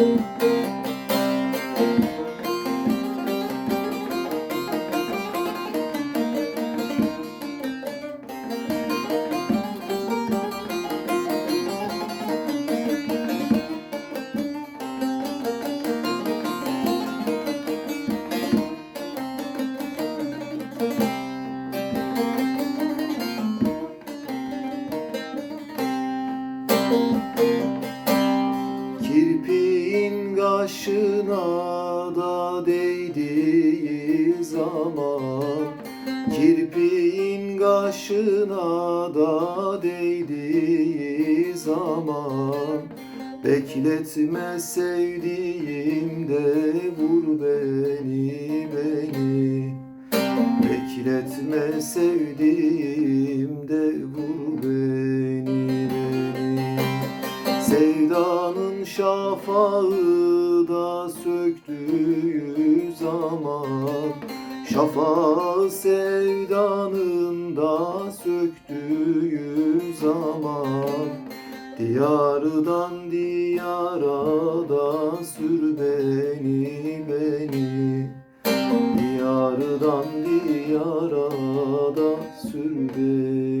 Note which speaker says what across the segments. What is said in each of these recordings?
Speaker 1: Música da değdiği zaman Kirpiğin kaşına da değdiği zaman Bekletme sevdiğim de vur beni beni. Bekletme sevdiğim şafağı da söktüğü zaman Şafağı sevdanın da söktüğü zaman Diyardan diyara da sür beni beni. Diyardan diyara da sür beni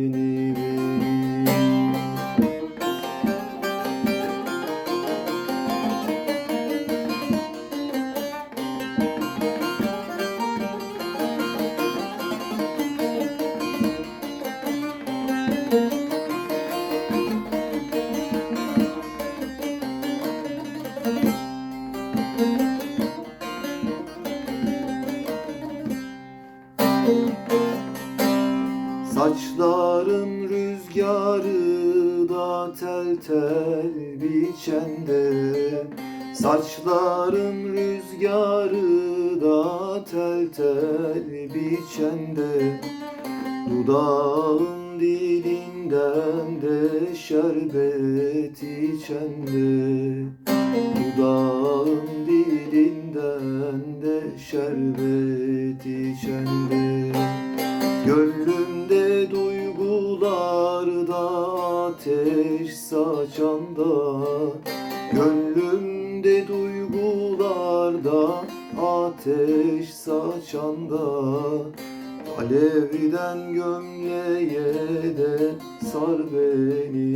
Speaker 1: Saçların rüzgarı da tel tel biçende. Saçların rüzgarı da tel tel biçende. Dudağın dilinden de şerbet içende. Dudağın dilinden de şerbet içende ateş saçanda Gönlümde duygularda ateş saçanda. Alevden gömleğe de sar beni